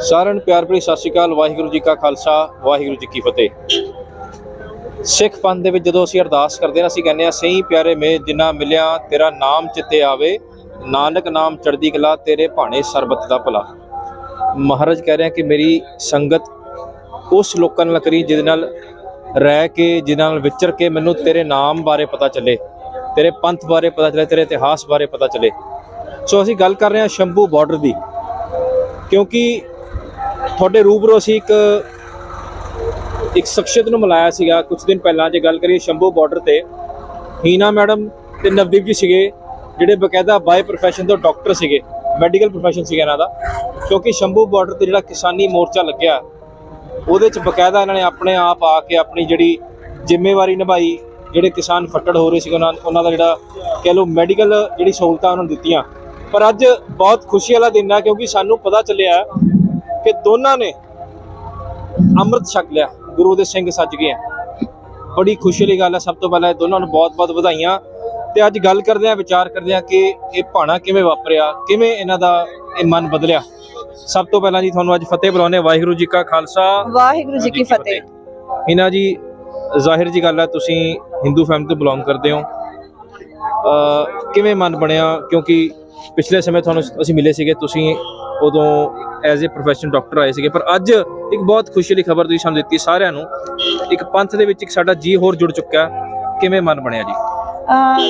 ਸਾਰਿਆਂ ਨੂੰ ਪਿਆਰ ਭਰੀ ਸਤਿ ਸ਼੍ਰੀ ਅਕਾਲ, ਵਾਹਿਗੁਰੂ ਜੀ ਕਾ ਖਾਲਸਾ, ਵਾਹਿਗੁਰੂ ਜੀ ਕੀ ਫਤਿਹ। ਸਿੱਖ ਪੰਥ ਦੇ ਵਿੱਚ ਜਦੋਂ ਅਸੀਂ ਅਰਦਾਸ ਕਰਦੇ ਹਾਂ, ਅਸੀਂ ਕਹਿੰਦੇ ਹਾਂ, ਸਹੀ ਪਿਆਰੇ ਮੇ ਜਿਨ੍ਹਾਂ ਮਿਲਿਆ, ਤੇਰਾ ਨਾਮ ਚਿੱਤੇ ਆਵੇ, ਨਾਨਕ ਨਾਮ ਚੜ੍ਹਦੀ ਕਲਾ, ਤੇਰੇ ਭਾਣੇ ਸਰਬਤ ਦਾ ਭਲਾ। ਮਹਾਰਾਜ ਕਹਿ ਰਿਹਾ ਕਿ ਮੇਰੀ ਸੰਗਤ ਉਸ ਲੋਕਾਂ ਨਾਲ ਕਰੀ, ਜਿਹਦੇ ਨਾਲ ਰਹਿ ਕੇ ਜਿਨ੍ਹਾਂ ਨਾਲ ਵਿਚਰ ਕੇ ਮੈਨੂੰ ਤੇਰੇ ਨਾਮ ਬਾਰੇ ਪਤਾ ਚੱਲੇ, ਤੇਰੇ ਪੰਥ ਬਾਰੇ ਪਤਾ ਚੱਲੇ, ਤੇਰੇ ਇਤਿਹਾਸ ਬਾਰੇ ਪਤਾ ਚੱਲੇ। ਸੋ ਅਸੀਂ ਗੱਲ ਕਰ ਰਹੇ ਹਾਂ ਸ਼ੰਭੂ ਬਾਰਡਰ ਦੀ, ਕਿਉਂਕਿ ਤੁਹਾਡੇ ਰੂਬਰੂ ਅਸੀਂ ਇੱਕ ਇੱਕ ਸ਼ਖਸੀਅਤ ਨੂੰ ਮਿਲਾਇਆ ਸੀਗਾ, ਕੁਝ ਦਿਨ ਪਹਿਲਾਂ ਜੇ ਗੱਲ ਕਰੀਏ ਸ਼ੰਭੂ ਬਾਰਡਰ ਤੇ, ਹੀਨਾ ਮੈਡਮ ਤੇ ਨਵਦੀਪ ਜੀ ਸੀਗੇ, ਜਿਹੜੇ ਬਕਾਇਦਾ ਬਾਈ ਪ੍ਰੋਫੈਸ਼ਨ ਤੋਂ ਡਾਕਟਰ ਸੀਗੇ ਮੈਡੀਕਲ ਪ੍ਰੋਫੈਸ਼ਨ ਸੀਗਾ ਇਹਨਾਂ ਦਾ, ਕਿਉਂਕਿ ਸ਼ੰਭੂ ਬਾਰਡਰ ਤੇ ਜਿਹੜਾ ਕਿਸਾਨੀ ਮੋਰਚਾ ਲੱਗਿਆ, ਉਹਦੇ ਚ ਬਕਾਇਦਾ ਇਹਨਾਂ ਨੇ ਆਪਣੇ ਆਪ ਆ ਕੇ ਆਪਣੀ ਜਿਹੜੀ ਜ਼ਿੰਮੇਵਾਰੀ ਨਿਭਾਈ, ਜਿਹੜੇ ਕਿਸਾਨ ਫੱਟੜ ਹੋ ਰਹੇ ਸੀ ਉਹਨਾਂ ਉਹਨਾਂ ਦਾ ਜਿਹੜਾ ਕਹਿ ਲਓ ਮੈਡੀਕਲ ਜਿਹੜੀ ਸਹੂਲਤਾਂ ਉਹਨਾਂ ਨੂੰ ਦਿੱਤੀਆਂ। ਪਰ ਅੱਜ ਬਹੁਤ ਖੁਸ਼ੀ ਵਾਲਾ ਦਿਨ ਹੈ ਕਿਉਂਕਿ ਸਾਨੂੰ ਪਤਾ ਚੱਲਿਆ ਕਿ ਦੋਨਾਂ ਨੇ ਅੰਮ੍ਰਿਤ ਛਕ ਲਿਆ ਗੁਰੂ ਦੇ ਸਿੰਘ ਸੱਜ ਗਏ ਬੜੀ ਖੁਸ਼ੀ ਵਾਲੀ ਗੱਲ ਹੈ ਸਭ ਤੋਂ ਪਹਿਲਾਂ ਇਹ ਦੋਨਾਂ ਨੂੰ ਬਹੁਤ-ਬਹੁਤ ਵਧਾਈਆਂ। ਤੇ ਅੱਜ ਗੱਲ ਕਰਦੇ ਆ ਵਿਚਾਰ ਕਰਦੇ ਆ ਕਿ ਇਹ ਭਾਣਾ ਕਿਵੇਂ ਵਾਪਰਿਆ ਕਿਵੇਂ ਇਹਨਾਂ ਦਾ ਇਹ ਮਨ ਬਦਲਿਆ। ਸਭ ਤੋਂ ਪਹਿਲਾਂ ਜੀ ਤੁਹਾਨੂੰ ਅੱਜ ਫਤਿਹ ਬੁਲਾਉਂਦੇ ਹਾਂ। ਵਾਹਿਗੁਰੂ ਜੀ ਕਾ ਖਾਲਸਾ। ਵਾਹਿਗੁਰੂ ਜੀ ਕੀ ਫਤਿਹ। ਇਹਨਾਂ ਜੀ ਜ਼ਾਹਿਰ ਜੀ ਗੱਲ ਹੈ ਤੁਸੀਂ ਹਿੰਦੂ ਫੈਮਿਲੀ ਤੋਂ ਬਿਲੋਂਗ ਕਰਦੇ ਹੋ। ਕਿਵੇਂ ਮਨ ਬਣਿਆ? ਕਿਉਂਕਿ ਪਿਛਲੇ ਸਮੇਂ ਤੁਹਾਨੂੰ ਅਸੀਂ ਮਿਲੇ ਸੀਗੇ ਤੁਸੀਂ ਉਦੋਂ ਐਜ਼ ਅ ਪ੍ਰੋਫੈਸ਼ਨਲ ਡਾਕਟਰ ਆਏ ਸੀਗੇ, ਪਰ ਅੱਜ ਇੱਕ ਬਹੁਤ ਖੁਸ਼ੀ ਦੀ ਖਬਰ ਤੁਸੀਂ ਸਾਨੂੰ ਦਿੱਤੀ ਸਾਰਿਆਂ ਨੂੰ, ਇੱਕ ਪੰਥ ਦੇ ਵਿੱਚ ਇੱਕ ਸਾਡਾ ਜੀ ਹੋਰ ਜੁੜ ਚੁੱਕਾ ਕਿਵੇਂ ਮਨ ਬਣਿਆ ਜੀ?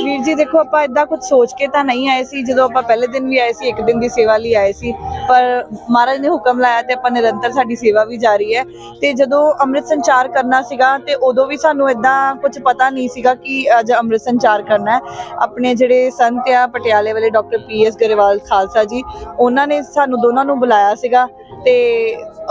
ਵੀਰ ਜੀ, ਦੇਖੋ, ਆਪਾਂ ਇਦਾਂ ਕੁਝ ਸੋਚ ਕੇ ਤਾਂ ਨਹੀਂ ਆਏ ਸੀ, ਜਦੋਂ ਆਪਾਂ ਪਹਿਲੇ ਦਿਨ ਵੀ ਆਏ ਸੀ, ਇੱਕ ਦਿਨ ਦੀ ਸੇਵਾ ਲਈ ਆਏ ਸੀ, ਪਰ ਮਹਾਰਾਜ ਨੇ ਹੁਕਮ ਲਾਇਆ ਤੇ ਆਪਾਂ ਨਿਰੰਤਰ ਸਾਡੀ ਸੇਵਾ ਵੀ ਜਾਰੀ ਹੈ। ਤੇ ਜਦੋਂ ਅੰਮ੍ਰਿਤ ਸੰਚਾਰ ਕਰਨਾ ਸੀਗਾ, ਤੇ ਉਦੋਂ ਵੀ ਸਾਨੂੰ ਇਦਾਂ ਕੁਝ ਪਤਾ ਨਹੀਂ ਸੀਗਾ ਕਿ ਅੱਜ ਅੰਮ੍ਰਿਤ ਸੰਚਾਰ ਕਰਨਾ ਹੈ। ਆਪਣੇ ਜਿਹੜੇ ਸੰਤ ਆ, ਪਟਿਆਲੇ ਵਾਲੇ doctor P S Grewal Khalsa ji, ਉਹਨਾਂ ਨੇ ਸਾਨੂੰ ਦੋਨਾਂ ਨੂੰ ਬੁਲਾਇਆ ਸੀਗਾ। ਤੇ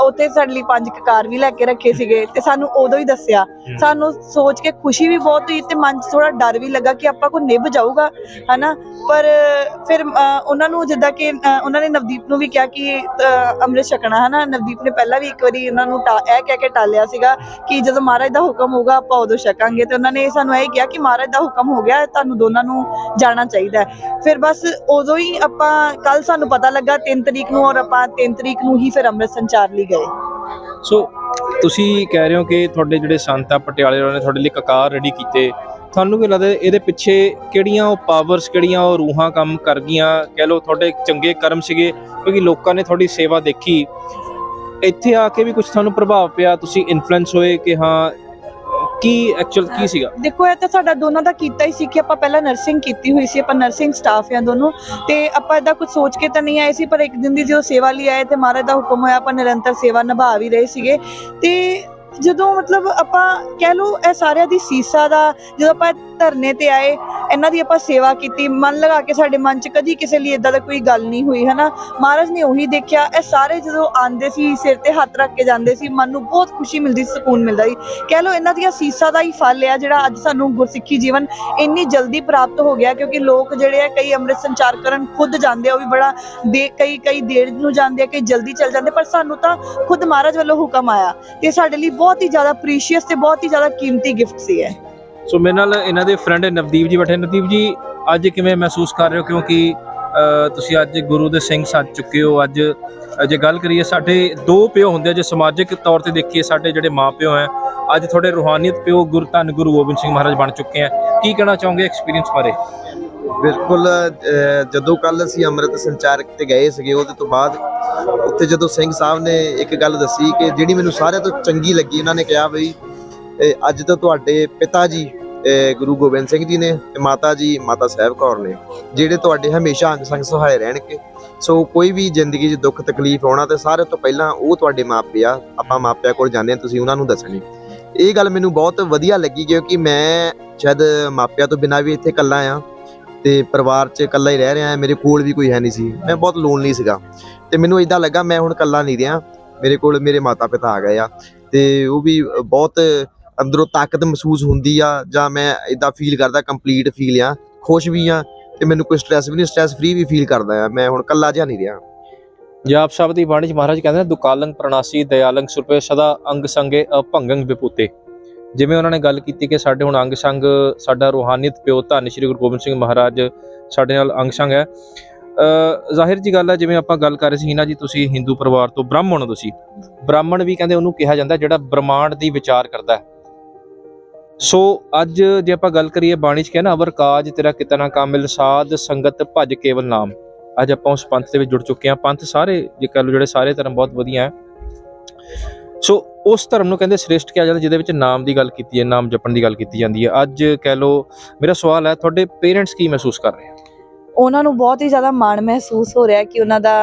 ਉੱਥੇ ਸਾਡੇ ਲਈ ਪੰਜ ਕਕਾਰ ਵੀ ਲੈ ਕੇ ਰੱਖੇ ਸੀਗੇ ਤੇ ਸਾਨੂੰ ਉਦੋਂ ਹੀ ਦੱਸਿਆ। ਸਾਨੂੰ ਸੋਚ ਕੇ ਖੁਸ਼ੀ ਵੀ ਬਹੁਤ ਹੋਈ ਤੇ ਮਨ 'ਚ ਥੋੜਾ ਡਰ ਵੀ ਲੱਗਾ ਕਿ ਆਪਾਂ ਕੋ ਨਿਭ ਜਾਊਗਾ ਹਨਾ? ਪਰ ਫਿਰ ਉਹਨਾਂ ਨੂੰ ਜਿੱਦਾਂ ਕਿ ਉਹਨਾਂ ਨੇ ਨਵਦੀਪ ਨੂੰ ਵੀ ਕਿਹਾ ਕਿ ਅੰਮ੍ਰਿਤ ਛਕਣਾ ਹਨਾ? ਨਵਦੀਪ ਨੇ ਪਹਿਲਾਂ ਵੀ ਇੱਕ ਵਾਰੀ ਉਹਨਾਂ ਨੂੰ ਇਹ ਕਹਿ ਕੇ ਟਾਲਿਆ ਸੀਗਾ ਕਿ ਜਦੋਂ ਮਹਾਰਾਜ ਦਾ ਹੁਕਮ ਹੋਊਗਾ ਆਪਾਂ ਉਦੋਂ ਛਕਾਂਗੇ ਤੇ ਉਹਨਾਂ ਨੇ ਸਾਨੂੰ ਇਹ ਕਿਹਾ ਕਿ ਮਹਾਰਾਜ ਦਾ ਹੁਕਮ ਹੋ ਗਿਆ ਤੁਹਾਨੂੰ ਦੋਨਾਂ ਨੂੰ ਜਾਣਾ ਚਾਹੀਦਾ ਫਿਰ ਬਸ ਉਦੋਂ ਹੀ ਆਪਾਂ ਕੱਲ ਸਾਨੂੰ ਪਤਾ ਲੱਗਾ 3 ਤਰੀਕ ਨੂੰ ਔਰ ਆਪਾਂ 3 ਤਰੀਕ ਨੂੰ ਹੀ ਫਿਰ ਅੰਮ੍ਰਿਤ ਸੰਚਾਰ ਲਈ ਗਏ। ਸੋ ਤੁਸੀਂ ਕਹਿ ਰਹੇ ਹੋ ਕਿ ਤੁਹਾਡੇ ਜਿਹੜੇ ਸੰਤ ਆ ਪਟਿਆਲੇ ਵਾਲੇ ਨੇ ਤੁਹਾਡੇ ਲਈ ਕਕਾਰ ਰੈਡੀ ਕੀਤੇ। ਤੁਹਾਨੂੰ ਕੀ ਲੱਗਦਾ ਇਹਦੇ ਪਿੱਛੇ ਕਿਹੜੀਆਂ ਉਹ ਪਾਵਰਸ ਕਿਹੜੀਆਂ ਉਹ ਰੂਹਾਂ ਕੰਮ ਕਰ ਗਈਆਂ? ਕਹਿ ਲਓ ਤੁਹਾਡੇ ਚੰਗੇ ਕਰਮ ਸੀਗੇ, ਕਿਉਂਕਿ ਲੋਕਾਂ ਨੇ ਤੁਹਾਡੀ ਸੇਵਾ ਦੇਖੀ। ਇੱਥੇ ਆ ਕੇ ਵੀ ਕੁਝ ਤੁਹਾਨੂੰ ਪ੍ਰਭਾਵ ਪਿਆ, ਤੁਸੀਂ ਇਨਫਲੂਐਂਸ ਹੋਏ ਕਿ ਹਾਂ ਕੀ ਐਕਚੁਅਲ ਕੀ ਸੀਗਾ? ਦੇਖੋ, ਇਹ ਤਾਂ ਸਾਡਾ ਦੋਨਾਂ ਦਾ ਕੀਤਾ ਹੀ ਸੀ ਕਿ ਆਪਾਂ ਪਹਿਲਾਂ ਨਰਸਿੰਗ ਕੀਤੀ ਹੋਈ ਸੀ, ਆਪਾਂ ਨਰਸਿੰਗ ਸਟਾਫ ਆ ਦੋਨੋਂ। ਤੇ ਆਪਾਂ ਇਦਾਂ ਕੁਝ ਸੋਚ ਕੇ ਤਾਂ ਨਹੀਂ ਆਏ ਸੀ, ਪਰ ਇੱਕ ਦਿਨ ਦੀ ਜਦੋਂ ਸੇਵਾ ਲਈ ਆਏ ਤੇ ਮਹਾਰਾਜ ਦਾ ਹੁਕਮ ਹੋਇਆ, ਆਪਾਂ ਨਿਰੰਤਰ ਸੇਵਾ ਨਿਭਾ ਵੀ ਰਹੇ ਸੀਗੇ। ਤੇ ਜਦੋਂ ਮਤਲਬ ਆਪਾਂ ਕਹਿ ਲਓ, ਇਹ ਸਾਰਿਆਂ ਦੀ ਸੀਸਾ ਦਾ, ਜਦੋਂ ਆਪਾਂ ਧਰਨੇ ਤੇ ਆਏ, ਇਹਨਾਂ ਦੀ ਆਪਾਂ ਸੇਵਾ ਕੀਤੀ, ਮਨ ਲਗਾ ਕੇ ਸਾਡੇ ਮਨ 'ਚ ਕਦੀ ਕਿਸੇ ਲਈ ਇਦਾਂ ਦਾ ਕੋਈ ਗੱਲ ਨਹੀਂ ਹੋਈ, ਹਨਾ? ਮਹਾਰਾਜ ਨੇ ਉਹੀ ਦੇਖਿਆ, ਇਹ ਸਾਰੇ ਜਦੋਂ ਆਂਦੇ ਸੀ, ਸਿਰ ਤੇ ਹੱਥ ਰੱਖ ਕੇ ਜਾਂਦੇ ਸੀ, ਮਨ ਨੂੰ ਬਹੁਤ ਖੁਸ਼ੀ ਮਿਲਦੀ ਸਕੂਨ ਮਿਲਦਾ ਸੀ। ਕਹਿ ਲਓ ਇਹਨਾਂ ਦੀਆਂ ਸੀਸਾਂ ਦਾ ਹੀ ਫਲ ਆ, ਜਿਹੜਾ ਅੱਜ ਸਾਨੂੰ ਗੁਰਸਿੱਖੀ ਜੀਵਨ ਇੰਨੀ ਜਲਦੀ ਪ੍ਰਾਪਤ ਹੋ ਗਿਆ, ਕਿਉਂਕਿ ਲੋਕ ਜਿਹੜੇ ਆ, ਕਈ ਅੰਮ੍ਰਿਤ ਸੰਚਾਰ ਕਰਨ ਖੁਦ ਜਾਂਦੇ ਆ, ਉਹ ਵੀ ਬੜਾ ਦੇ, ਕਈ ਕਈ ਦੇਰ ਨੂੰ ਜਾਂਦੇ ਆ, ਕਈ ਜਲਦੀ ਚੱਲ ਜਾਂਦੇ, ਪਰ ਸਾਨੂੰ ਤਾਂ ਖੁਦ ਮਹਾਰਾਜ ਵੱਲੋਂ ਹੁਕਮ ਆਇਆ। ਤੇ ਸਾਡੇ ਲਈ ਬਹੁਤ ਹੀ ਜ਼ਿਆਦਾ ਪ੍ਰੀਸ਼ੀਅਸ ਤੇ ਬਹੁਤ ਹੀ ਜ਼ਿਆਦਾ ਕੀਮਤੀ ਗਿਫਟ ਸੀ ਇਹ। ਸੋ ਮੇਰੇ ਨਾਲ ਇਹਨਾਂ ਦੇ ਫਰੈਂਡ ਨਵਦੀਪ ਜੀ ਬੈਠੇ। ਨਵਦੀਪ ਜੀ, ਅੱਜ ਕਿਵੇਂ ਮਹਿਸੂਸ ਕਰ ਰਹੇ ਹੋ? ਕਿਉਂਕਿ ਤੁਸੀਂ ਅੱਜ ਗੁਰੂ ਦੇ ਸਿੰਘ ਸੱਜ ਚੁੱਕੇ ਹੋ। ਅੱਜ ਜੇ ਗੱਲ ਕਰੀਏ, ਸਾਡੇ ਦੋ ਪਿਓ ਹੁੰਦੇ ਆ। ਜੇ ਸਮਾਜਿਕ ਤੌਰ ਤੇ ਦੇਖੀਏ, ਸਾਡੇ ਜਿਹੜੇ ਮਾਪਿਓ ਹੈ, ਅੱਜ ਤੁਹਾਡੇ ਰੂਹਾਨੀਅਤ ਪਿਓ ਗੁਰੂ ਧੰਨ ਗੁਰੂ ਗੋਬਿੰਦ ਸਿੰਘ ਮਹਾਰਾਜ ਬਣ ਚੁੱਕੇ ਆ ਕੀ ਕਹਿਣਾ ਚਾਹੋਗੇ ਐਕਸਪੀਰੀਅੰਸ ਬਾਰੇ? ਬਿਲਕੁਲ ਜਦੋਂ ਕੱਲ ਅਸੀਂ ਅੰਮ੍ਰਿਤ ਸੰਚਾਰ ਤੇ ਗਏ ਸੀਗੇ, ਉਹਦੇ ਤੋਂ ਬਾਅਦ ਉੱਥੇ ਜਦੋਂ ਸਿੰਘ ਸਾਹਿਬ ਨੇ ਇੱਕ ਗੱਲ ਦੱਸੀ ਕਿ ਜਿਹੜੀ ਮੈਨੂੰ ਸਾਰਿਆਂ ਤੋਂ ਚੰਗੀ ਲੱਗੀ, ਉਹਨਾਂ ਨੇ ਕਿਹਾ ਬਈ ਅੱਜ ਤੋਂ ਤੁਹਾਡੇ ਪਿਤਾ ਜੀ ਗੁਰੂ ਗੋਬਿੰਦ ਸਿੰਘ ਜੀ ਨੇ ਤੇ ਮਾਤਾ ਜੀ, ਮਾਤਾ ਸਾਹਿਬ ਕੌਰ ਨੇ, ਜਿਹੜੇ ਤੁਹਾਡੇ ਹਮੇਸ਼ਾ ਅੰਗ ਸੰਗ ਸਹਾਇ ਰਹਿਣਗੇ। ਸੋ ਕੋਈ ਵੀ ਜ਼ਿੰਦਗੀ 'ਚ ਦੁੱਖ, ਤਕਲੀਫ ਆਉਣਾ ਤੇ ਸਾਰੇ ਤੋਂ ਪਹਿਲਾਂ ਉਹ ਤੁਹਾਡੇ ਮਾਪੇ ਆ ਆਪਾਂ ਮਾਪਿਆਂ ਕੋਲ ਜਾਂਦੇ ਆ ਤੁਸੀਂ ਉਹਨਾਂ ਨੂੰ ਦੱਸਣੀ। ਇਹ ਗੱਲ ਮੈਨੂੰ ਬਹੁਤ ਵਧੀਆ ਲੱਗੀ ਕਿਉਂਕਿ ਮੈਂ ਸ਼ਾਇਦ ਮਾਪਿਆਂ ਤੋਂ ਬਿਨਾਂ ਵੀ ਇੱਥੇ ਇਕੱਲਾ ਆ ਤੇ ਪਰਿਵਾਰ 'ਚ ਇਕੱਲਾ ਹੀ ਰਹਿ ਰਿਹਾ ਮੇਰੇ ਕੋਲ ਵੀ ਕੋਈ ਹੈ ਨਹੀਂ ਸੀ। ਮੈਂ ਬਹੁਤ ਲੋਨਲੀ ਸੀਗਾ। ਤੇ ਮੈਨੂੰ ਇਦਾਂ ਲੱਗਾ, ਮੈਂ ਹੁਣ ਇਕੱਲਾ ਨਹੀਂ ਰਿਹਾ, ਮੇਰੇ ਕੋਲ ਮੇਰੇ ਮਾਤਾ ਪਿਤਾ ਆ ਗਏ ਆ। ਤੇ ਉਹ ਵੀ ਬਹੁਤ ਅੰਦਰੋਂ ਤਾਕਤ ਮਹਿਸੂਸ ਹੁੰਦੀ ਆ ਜਾਂ ਮੈਂ ਇਦਾਂ ਫੀਲ ਕਰਦਾ ਕੰਪਲੀਟ ਫੀਲ ਆ, ਖੁਸ਼ ਵੀ ਆ ਤੇ ਮੈਨੂੰ ਕੋਈ ਸਟ੍ਰੈਸ ਵੀ ਨਹੀਂ ਸਟ੍ਰੈਸ ਫ੍ਰੀ ਵੀ ਫੀਲ ਕਰਦਾ ਆ। ਮੈਂ ਹੁਣ ਇਕੱਲਾ ਜਿਹਾ ਨਹੀਂ ਰਿਹਾ। ਜਾਪ ਸਾਹਿਬ ਦੀ ਬਾਣੀ ਚ ਮਹਾਰਾਜ ਕਹਿੰਦੇ ਨੇ ਦੁਕਾਲੰਗ ਪ੍ਰਣਾਸੀ ਦਇਆਲੰਗ ਸੁਰਪੇ ਸਦਾ ਅੰਗ ਸੰਗੇ ਅਭੰਗੰ ਵਿਪੂਤੇ। ਜਿਵੇਂ ਉਹਨਾਂ ਨੇ ਗੱਲ ਕੀਤੀ ਕਿ ਸਾਡੇ ਹੁਣ ਅੰਗ ਸੰਗ, ਸਾਡਾ ਰੂਹਾਨੀਅਤ ਪਿਓ ਧੰਨ ਸ਼੍ਰੀ ਗੁਰੂ ਗੋਬਿੰਦ ਸਿੰਘ ਮਹਾਰਾਜ ਸਾਡੇ ਨਾਲ ਅੰਗ ਸੰਗ ਹੈ। ਜ਼ਾਹਿਰ ਜੀ ਗੱਲ ਹੈ ਜਿਵੇਂ ਆਪਾਂ ਗੱਲ ਕਰ ਰਹੇ ਸੀ ਨਾ ਜੀ ਤੁਸੀਂ ਹਿੰਦੂ ਪਰਿਵਾਰ ਤੋਂ ਬ੍ਰਾਹਮਣ ਹੋ ਤੁਸੀਂ। ਬ੍ਰਾਹਮਣ ਵੀ ਕਹਿੰਦੇ ਉਹਨੂੰ ਕਿਹਾ ਜਾਂਦਾ ਜਿਹੜਾ ਬ੍ਰਹਮਾਂਡ ਦੀ ਵਿਚਾਰ ਕਰਦਾ ਹੈ। ਸੋ ਅੱਜ ਜੇ ਆਪਾਂ ਗੱਲ ਕਰੀਏ ਬਾਣੀ ਚ ਕਹਿਣਾ, ਅਵਰ ਕਾਜ ਤੇਰਾ ਕਿਤਨਾ ਕਾਮਿਲ, ਸਾਧ ਸੰਗਤ ਭਜ ਕੇਵਲ ਨਾਮ। ਅੱਜ ਆਪਾਂ ਉਸ ਪੰਥ ਦੇ ਵਿੱਚ ਜੁੜ ਚੁੱਕੇ ਹਾਂ। ਪੰਥ ਸਾਰੇ, ਜੇ ਕਹ ਲਓ ਜਿਹੜੇ ਸਾਰੇ ਧਰਮ ਬਹੁਤ ਵਧੀਆ ਹੈ। ਸੋ ਉਸ ਧਰਮ ਨੂੰ ਕਹਿੰਦੇ ਸ੍ਰੇਸ਼ਟ ਕਿਹਾ ਜਾਂਦਾ, ਜਿਹਦੇ ਵਿੱਚ ਨਾਮ ਦੀ ਗੱਲ ਕੀਤੀ ਹੈ, ਨਾਮ ਜਪਣ ਦੀ ਗੱਲ ਕੀਤੀ ਜਾਂਦੀ ਹੈ। ਅੱਜ ਕਹਿ ਲਓ, ਮੇਰਾ ਸਵਾਲ ਹੈ, ਤੁਹਾਡੇ ਪੇਰੈਂਟਸ ਕੀ ਮਹਿਸੂਸ ਕਰ ਰਹੇ ਉਹਨਾਂ ਨੂੰ ਬਹੁਤ ਹੀ ਜ਼ਿਆਦਾ ਮਾਣ ਮਹਿਸੂਸ ਹੋ ਰਿਹਾ ਕਿ ਉਹਨਾਂ ਦਾ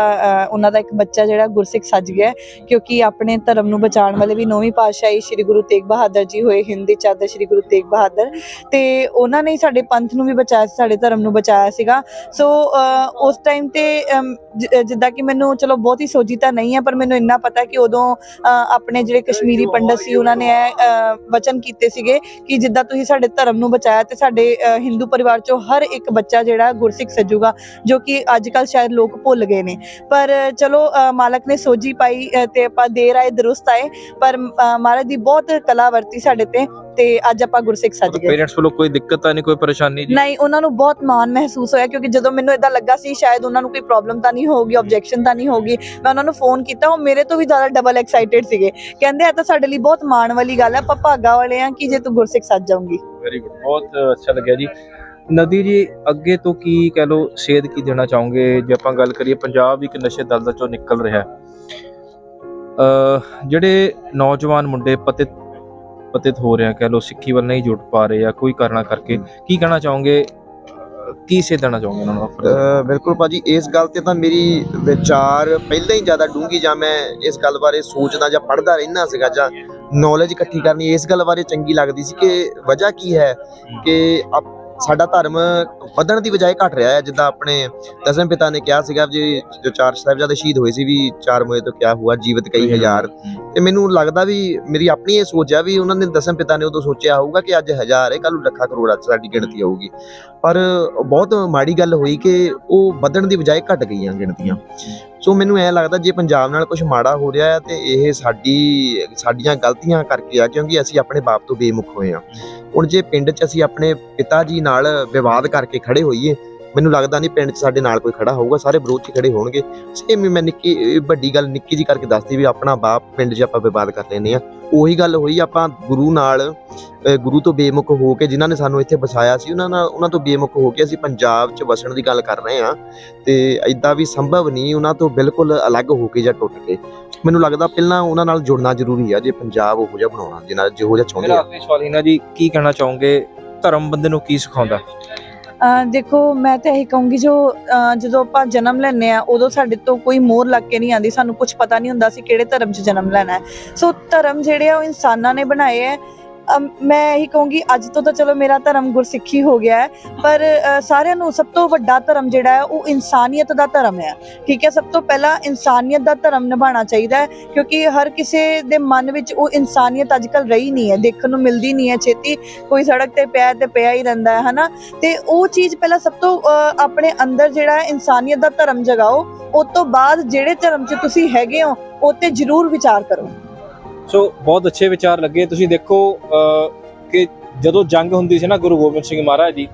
ਉਹਨਾਂ ਦਾ ਇੱਕ ਬੱਚਾ ਜਿਹੜਾ ਗੁਰਸਿੱਖ ਸੱਜ ਗਿਆ ਕਿਉਂਕਿ ਆਪਣੇ ਧਰਮ ਨੂੰ ਬਚਾਉਣ ਵਾਲੇ ਵੀ ਨੌਵੀਂ ਪਾਤਸ਼ਾਹੀ ਸ੍ਰੀ ਗੁਰੂ ਤੇਗ ਬਹਾਦਰ ਜੀ ਹੋਏ ਹਿੰਦੀ ਚਾਦਰ ਸ੍ਰੀ ਗੁਰੂ ਤੇਗ ਬਹਾਦਰ। ਤੇ ਉਹਨਾਂ ਨੇ ਸਾਡੇ ਪੰਥ ਨੂੰ ਵੀ ਬਚਾਇਆ ਸਾਡੇ ਧਰਮ ਨੂੰ ਬਚਾਇਆ ਸੀਗਾ। ਸੋ ਉਸ ਟਾਈਮ ਤੇ ਜਿੱਦਾਂ ਕਿ ਮੈਨੂੰ ਚਲੋ ਬਹੁਤ ਹੀ ਸੋਝੀ ਤਾਂ ਨਹੀਂ ਹੈ ਪਰ ਮੈਨੂੰ ਇੰਨਾ ਪਤਾ ਕਿ ਉਦੋਂ ਆਪਣੇ ਜਿਹੜੇ ਕਸ਼ਮੀਰੀ ਪੰਡਤ ਸੀ ਉਹਨਾਂ ਨੇ ਇਹ ਵਚਨ ਕੀਤੇ ਸੀਗੇ ਕਿ ਜਿੱਦਾਂ ਤੁਸੀਂ ਸਾਡੇ ਧਰਮ ਨੂੰ ਬਚਾਇਆ ਤੇ ਸਾਡੇ ਹਿੰਦੂ ਪਰਿਵਾਰ ਚੋਂ ਹਰ ਇੱਕ ਬੱਚਾ ਜਿਹੜਾ ਗੁਰਸਿੱਖ ਸੱਜੂਗਾ ਜੋ ਕਿ ਅੱਜ ਕੱਲ ਸ਼ਾਇਦ ਲੋਕ ਭੁੱਲ ਗਏ ਨੇ। ਪਰ ਚਲੋ ਮਾਲਕ ਨੇ ਸੋਝੀ ਪਾਈ ਤੇ ਆਪਾਂ ਦੇਰ ਆਏ ਦਰੁਸਤ ਆਏ ਪਰ ਮਹਾਰਾਜ ਦੀ ਬਹੁਤ ਕਲਾ ਵਰਤੀ ਸਾਡੇ ਤੇ ਤੇ ਅੱਜ ਆਪਾਂ ਗੁਰਸਿੱਖ ਸੱਜ ਗਏ। ਪੇਰੈਂਟਸ ਵੱਲੋਂ ਕੋਈ ਦਿੱਕਤ ਤਾਂ ਨਹੀਂ ਕੋਈ ਪਰੇਸ਼ਾਨੀ ਜੀ? ਨਹੀਂ ਉਹਨਾਂ ਨੂੰ ਬਹੁਤ ਮਾਣ ਮਹਿਸੂਸ ਹੋਇਆ ਕਿਉਂਕਿ ਜਦੋਂ ਮੈਨੂੰ ਇਦਾਂ ਲੱਗਾ ਸੀ ਸ਼ਾਇਦ ਉਹਨਾਂ ਨੂੰ ਕੋਈ ਪ੍ਰੋਬਲਮ ਤਾਂ ਨਹੀਂ ਹੋਊਗੀ ਆਬਜੈਕਸ਼ਨ ਤਾਂ ਨਹੀਂ ਹੋਊਗੀ ਮੈਂ ਉਹਨਾਂ ਨੂੰ ਫੋਨ ਕੀਤਾ ਉਹ ਮੇਰੇ ਤੋਂ ਵੀ ਜ਼ਿਆਦਾ ਡਬਲ ਐਕਸਾਈਟਿਡ ਸੀਗੇ। ਕਹਿੰਦੇ ਆ ਤਾਂ ਸਾਡੇ ਲਈ ਬਹੁਤ ਮਾਣ ਵਾਲੀ ਗੱਲ ਹੈ ਆਪਾਂ ਭਾਗਾ ਵਾਲੇ ਆ ਕਿ ਜੇ ਤੂੰ ਗੁਰਸਿੱਖ ਸੱਜ ਜਾਊਂਗੀ। ਵੈਰੀ ਗੁੱਡ ਬਹੁਤ ਅੱਛਾ ਲੱਗਿਆ ਜੀ। ਨਦੀ ਜੀ ਅੱਗੇ ਤੋਂ ਕੀ ਕਹਿ ਲੋ ਸੇਧ ਕੀ ਦੇਣਾ ਚਾਹੋਗੇ? ਜੇ ਆਪਾਂ ਗੱਲ ਕਰੀਏ ਪੰਜਾਬ ਵੀ ਇੱਕ ਨਸ਼ੇ ਦਲਦਲ ਚੋਂ ਨਿਕਲ ਰਿਹਾ ਹੈ। ਅ ਜਿਹੜੇ ਨੌਜਵਾਨ ਮੁੰਡੇ ਪਤਿਤ ਪਤਿਤ ਹੋ ਰਹੇ ਆ ਕਹਿ ਲੋ ਸਿੱਖੀ ਵੱਲ ਨਹੀਂ ਜੁੜ ਪਾ ਰਹੇ ਆ ਕੋਈ ਕਾਰਨਾ ਕਰਕੇ ਕੀ ਕਹਿਣਾ ਚਾਹੋਗੇ? ਕੀ ਸੇਧ ਦੇਣਾ ਚਾਹੋਗੇ ਉਹਨਾਂ ਨੂੰ ਬਿਲਕੁਲ ਭਾਜੀ ਇਸ ਗੱਲ ਤੇ ਤਾਂ ਮੇਰੀ ਵਿਚਾਰ ਪਹਿਲਾਂ ਹੀ ਜ਼ਿਆਦਾ ਡੂੰਗੀ ਜਾਂ ਮੈਂ ਇਸ ਗੱਲ ਬਾਰੇ ਸੋਚਦਾ ਜਾਂ ਪੜ੍ਹਦਾ ਰਹਿਣਾ ਸੀਗਾ ਜਾਂ ਨੌਲੇਜ ਇਕੱਠੀ ਕਰਨੀ ਇਸ ਗੱਲ ਬਾਰੇ ਚੰਗੀ ਲੱਗਦੀ ਸੀ ਕਿ ਵਜ੍ਹਾ ਕੀ ਹੈ। ਕਿ ਆਪ- ਸਾਡਾ ਧਰਮ ਵਧਣ ਦੀ ਬਜਾਏ ਘਟ ਰਿਹਾ ਹੈ। ਜਿੱਦਾਂ ਆਪਣੇ ਦਸਮ ਪਿਤਾ ਨੇ ਕਿਹਾ ਸੀਗਾ ਜੀ ਜੋ ਚਾਰ ਸਾਹਿਬਜ਼ਾਦੇ ਸ਼ਹੀਦ ਹੋਏ ਸੀ ਵੀ ਚਾਰ ਮੋਏ ਤੋਂ ਕਿਆ ਹੁਆ ਜੀਵਤ ਕਈ ਹਜ਼ਾਰ। ਤੇ ਮੈਨੂੰ ਲੱਗਦਾ ਵੀ ਮੇਰੀ ਆਪਣੀ ਇਹ ਸੋਚ ਆ ਵੀ ਉਹਨਾਂ ਨੇ ਦਸਮ ਪਿਤਾ ਨੇ ਉਦੋਂ ਸੋਚਿਆ ਹੋਊਗਾ ਕਿ ਅੱਜ ਹਜ਼ਾਰ ਹੈ ਕੱਲ ਨੂੰ ਲੱਖਾਂ ਕਰੋੜਾਂ 'ਚ ਸਾਡੀ ਗਿਣਤੀ ਹੋਊਗੀ ਪਰ ਬਹੁਤ ਮਾੜੀ ਗੱਲ ਹੋਈ ਕਿ ਉਹ ਵਧਣ ਦੀ ਬਜਾਏ ਘਟ ਗਈਆਂ ਗਿਣਤੀਆਂ। ਸੋ ਮੈਨੂੰ ਐ ਲੱਗਦਾ ਜੇ ਪੰਜਾਬ ਨਾਲ ਕੁਝ ਮਾੜਾ ਹੋ ਰਿਹਾ ਹੈ ਤੇ ਇਹ ਸਾਡੀ, ਸਾਡੀਆਂ ਗਲਤੀਆਂ ਕਰਕੇ ਆ, ਕਿਉਂਕਿ ਅਸੀਂ ਆਪਣੇ ਬਾਪ ਤੋਂ ਬੇਮੁਖ ਹੋਏ ਆ। ਹੁਣ ਜੇ ਪਿੰਡ 'ਚ ਅਸੀਂ ਆਪਣੇ ਪਿਤਾ ਜੀ ਨਾਲ ਵਿਵਾਦ ਕਰਕੇ ਖੜੇ ਹੋਈਏ ਮੈਨੂੰ ਲੱਗਦਾ ਨਹੀਂ ਪਿੰਡ 'ਚ ਸਾਡੇ ਨਾਲ ਕੋਈ ਖੜਾ ਹੋਊਗਾ, ਸਾਰੇ ਵਿਰੋਧ 'ਚ ਖੜੇ ਹੋਣਗੇ। ਸੇਮ ਮੈਂ ਨਿੱਕੀ ਵੱਡੀ ਗੱਲ ਨਿੱਕੀ ਜੀ ਕਰਕੇ ਦੱਸਦੀ ਵੀ ਆਪਣਾ ਬਾਪ ਪਿੰਡ 'ਚ ਆਪਾਂ ਵਿਵਾਦ ਕਰ ਲੈਨੇ ਆ ਉਹੀ ਗੱਲ ਹੋਈ, ਆਪਾਂ ਗੁਰੂ ਨਾਲ ਗੁਰੂ ਤੋਂ ਬੇਮੁਖ ਹੋ ਕੇ ਜਿਨ੍ਹਾਂ ਨੇ ਸਾਨੂੰ ਇੱਥੇ ਵਸਾਇਆ ਸੀ, ਉਹਨਾਂ ਨਾਲ, ਉਹਨਾਂ ਤੋਂ ਬੇਮੁਖ ਹੋ ਕੇ ਅਸੀਂ ਪੰਜਾਬ 'ਚ ਵਸਣ ਦੀ ਗੱਲ ਕਰ ਰਹੇ ਆ ਤੇ ਐਦਾਂ ਵੀ ਸੰਭਵ ਨਹੀਂ, ਉਹਨਾਂ ਤੋਂ ਬਿਲਕੁਲ ਅਲੱਗ ਹੋ ਕੇ ਜਾਂ ਟੁੱਟ ਕੇ। ਮੈਨੂੰ ਲੱਗਦਾ ਪਹਿਲਾਂ ਉਹਨਾਂ ਨਾਲ ਜੁੜਨਾ ਜ਼ਰੂਰੀ ਆ, ਜੇ ਪੰਜਾਬ ਉਹੋ ਜਿਹਾ ਬਣਾਉਣਾ ਜਿਨ੍ਹਾਂ ਜਿਹੋ ਜਿਹਾ ਚਾਹੁੰਦੇ ਮੇਰਾ ਆਖਰੀ ਸਵਾਲ ਇਹਨਾਂ ਜੀ, ਕੀ ਕਹਿਣਾ ਚਾਹੋਗੇ? ਧਰਮ ਬੰਦੇ ਨੂੰ ਕੀ ਸਿਖਾਉਂਦਾ? ਦੇਖੋ, ਮੈਂ ਤਾਂ ਇਹੀ ਕਹੂੰਗੀ ਜੋ, ਅਹ ਜਦੋਂ ਆਪਾਂ ਜਨਮ ਲੈਂਦੇ ਆ ਉਦੋਂ ਸਾਡੇ ਤੋਂ ਕੋਈ ਮੋਹਰ ਲੱਗ ਕੇ ਨਹੀਂ ਆਂਦੀ ਸਾਨੂੰ ਕੁਝ ਪਤਾ ਨਹੀਂ ਹੁੰਦਾ ਸੀ ਕਿਹੜੇ ਧਰਮ 'ਚ ਜਨਮ ਲੈਣਾ ਹੈ। ਸੋ ਧਰਮ ਜਿਹੜੇ ਆ ਉਹ ਇਨਸਾਨਾਂ ਨੇ ਬਣਾਏ ਹੈ। ਮੈਂ ਇਹੀ ਕਹੂੰਗੀ, ਅੱਜ ਤੋਂ ਤਾਂ ਚਲੋ ਮੇਰਾ ਧਰਮ ਗੁਰਸਿੱਖੀ ਹੋ ਗਿਆ ਹੈ, ਪਰ ਸਾਰਿਆਂ ਨੂੰ ਸਭ ਤੋਂ ਵੱਡਾ ਧਰਮ ਜਿਹੜਾ ਹੈ, ਉਹ ਇਨਸਾਨੀਅਤ ਦਾ ਧਰਮ ਹੈ। ਠੀਕ ਹੈ, ਸਭ ਤੋਂ ਪਹਿਲਾਂ ਇਨਸਾਨੀਅਤ ਦਾ ਧਰਮ ਨਿਭਾਉਣਾ ਚਾਹੀਦਾ ਹੈ, ਕਿਉਂਕਿ ਹਰ ਕਿਸੇ ਦੇ ਮਨ ਵਿੱਚ ਉਹ ਇਨਸਾਨੀਅਤ ਅੱਜਕੱਲ ਰਹੀ ਨਹੀਂ ਹੈ, ਦੇਖਣ ਨੂੰ ਮਿਲਦੀ ਨਹੀਂ ਹੈ, ਛੇਤੀ ਕੋਈ ਸੜਕ ਤੇ ਪਿਆ ਤੇ ਪਿਆ ਹੀ ਰਹਿੰਦਾ ਹੈ, ਹਨਾ? ਤੇ ਉਹ ਚੀਜ਼ ਪਹਿਲਾਂ ਸਭ ਤੋਂ ਆਪਣੇ ਅੰਦਰ ਜਿਹੜਾ ਹੈ, ਇਨਸਾਨੀਅਤ ਦਾ ਧਰਮ ਜਗਾਓ ਉਸ ਤੋਂ ਬਾਅਦ ਜਿਹੜੇ ਧਰਮ 'ਚ ਤੁਸੀਂ ਹੈਗੇ ਹੋ, ਉਹ ਤੇ ਜ਼ਰੂਰ ਵਿਚਾਰ ਕਰੋ। ਸੋ ਬਹੁਤ ਅੱਛੇ ਵਿਚਾਰ ਲੱਗੇ। ਤੁਸੀਂ ਦੇਖੋ ਕਿ ਜਦੋਂ ਜੰਗ ਹੁੰਦੀ ਸੀ ਨਾ ਗੁਰੂ ਗੋਬਿੰਦ ਸਿੰਘ ਮਹਾਰਾਜ ਜੀ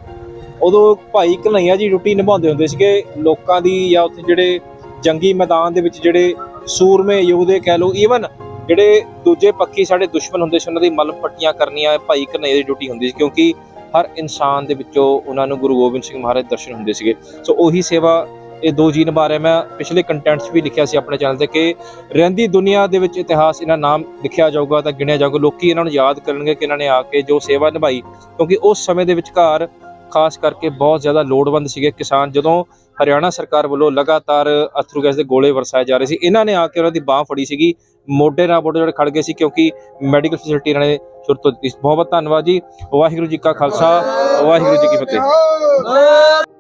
ਉਦੋਂ ਭਾਈ ਕਨਈਆ ਜੀ ਡਿਊਟੀ ਨਿਭਾਉਂਦੇ ਹੁੰਦੇ ਸੀਗੇ। ਲੋਕਾਂ ਦੀ ਜਾਂ ਉੱਥੇ ਜਿਹੜੇ ਜੰਗੀ ਮੈਦਾਨ ਦੇ ਵਿੱਚ ਜਿਹੜੇ ਸੂਰਮੇ ਯੋਧੇ ਕਹਿ ਲਓ ਈਵਨ ਜਿਹੜੇ ਦੂਜੇ ਪੱਖੀ ਸਾਡੇ ਦੁਸ਼ਮਣ ਹੁੰਦੇ ਸੀ, ਉਹਨਾਂ ਦੀ ਮਲਮ ਪੱਟੀਆਂ ਕਰਨੀਆਂ, ਭਾਈ ਕਨਈਆ ਦੀ ਡਿਊਟੀ ਹੁੰਦੀ ਸੀ, ਕਿਉਂਕਿ ਹਰ ਇਨਸਾਨ ਦੇ ਵਿੱਚੋਂ ਉਹਨਾਂ ਨੂੰ ਗੁਰੂ ਗੋਬਿੰਦ ਸਿੰਘ ਮਹਾਰਾਜ ਦੇ ਦਰਸ਼ਨ ਹੁੰਦੇ ਸੀਗੇ। ਸੋ ਉਹੀ ਸੇਵਾ ਇਹ ਦੋ ਜੀ ਬਾਰੇ ਮੈਂ ਪਿਛਲੇ ਕੰਟੈਂਟਸ ਵੀ ਲਿਖਿਆ ਸੀ ਆਪਣੇ ਚੈਨਲ ਤੇ ਕਿ ਰਹਿੰਦੀ ਦੁਨੀਆ ਦੇ ਵਿੱਚ ਇਤਿਹਾਸ ਇਹਨਾਂ ਨਾਮ ਲਿਖਿਆ ਜਾਊਗਾ ਤਾਂ ਗਿਣਿਆ ਜਾਊਗਾ। ਲੋਕੀ ਇਹਨਾਂ ਨੂੰ ਯਾਦ ਕਰਨਗੇ ਕਿ ਇਹਨਾਂ ਨੇ ਆ ਕੇ ਜੋ ਸੇਵਾ ਨਿਭਾਈ, ਕਿਉਂਕਿ ਉਸ ਸਮੇਂ ਦੇ ਵਿਚਕਾਰ ਖਾਸ ਕਰਕੇ ਬਹੁਤ ਜ਼ਿਆਦਾ ਲੋੜਵੰਦ ਸੀਗੇ ਕਿਸਾਨ। ਜਦੋਂ ਹਰਿਆਣਾ ਸਰਕਾਰ ਵੱਲੋਂ ਲਗਾਤਾਰ ਅਥਰੂ ਗੈਸ ਦੇ ਗੋਲੇ ਵਰਸਾਏ ਜਾ ਰਹੇ ਸੀ, ਇਹਨਾਂ ਨੇ ਆ ਕੇ ਉਹਨਾਂ ਦੀ ਬਾਹ ਫੜੀ ਸੀਗੀ। ਮੋਢੇ ਨਾਲ ਮੋਢੇ ਜਿਹੜੇ ਖੜ ਗਏ ਸੀ, ਕਿਉਂਕਿ ਮੈਡੀਕਲ ਫੈਸਿਲਿਟੀ ਇਹਨਾਂ ਨੇ ਸ਼ੁਰੂ ਤੋਂ ਦਿੱਤੀ ਸੀ। ਬਹੁਤ ਬਹੁਤ ਧੰਨਵਾਦ ਜੀ। ਵਾਹਿਗੁਰੂ ਜੀ ਕਾ ਖਾਲਸਾ, ਵਾਹਿਗੁਰੂ ਜੀ ਕੀ ਫਤਿਹ।